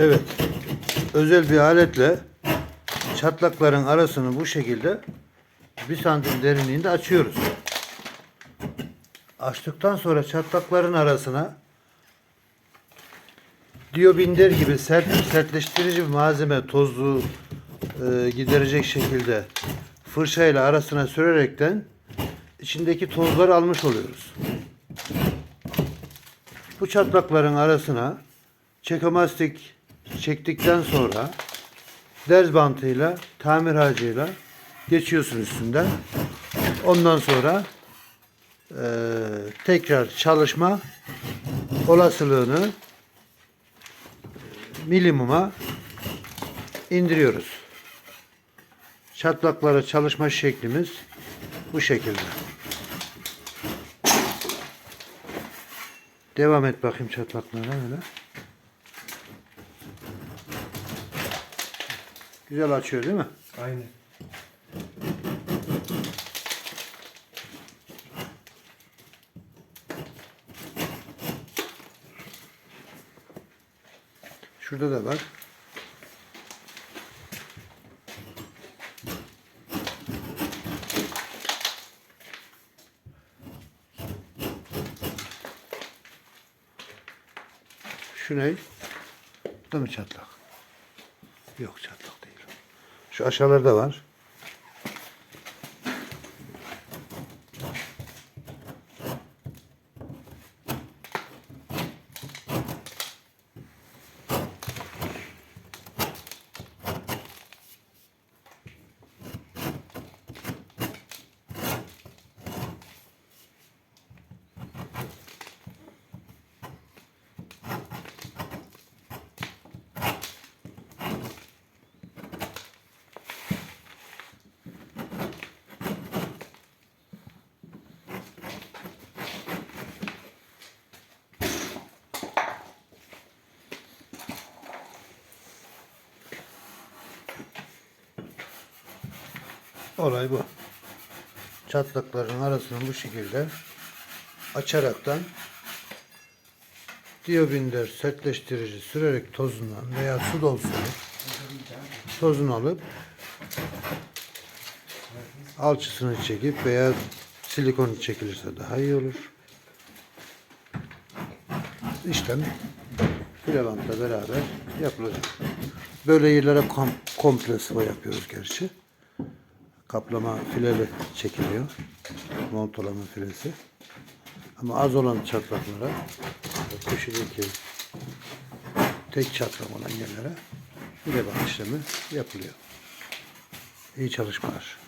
Evet. Özel bir aletle çatlakların arasını bu şekilde bir santim derinliğinde açıyoruz. Açtıktan sonra çatlakların arasına diyobinder gibi sert sertleştirici bir malzeme tozlu e, giderecek şekilde fırçayla arasına sürerekten içindeki tozları almış oluyoruz. Bu çatlakların arasına çekomastik çektikten sonra derz bantıyla, tamir harcıyla geçiyorsun üstünden. Ondan sonra eee, tekrar çalışma olasılığını minimuma indiriyoruz. Çatlaklara çalışma şeklimiz bu şekilde. Devam et bakayım çatlaklara öyle. Güzel açıyor değil mi? Aynen. Şurada da var. Şu ne? Bu da mı çatlak? Yok çatlak değil. Şu aşağılarda var. Olay bu. Çatlakların arasını bu şekilde açaraktan diyobinder sertleştirici sürerek tozundan veya su dolusu tozunu alıp alçısını çekip veya silikon çekilirse daha iyi olur. İşlem filamentla beraber yapılacak. Böyle yerlere kom komple sıva yapıyoruz gerçi. Kaplama fileli çekiliyor. Montolama filesi. Ama az olan çatlaklara köşedeki tek çatlak olan yerlere file işlemi yapılıyor. İyi çalışmalar.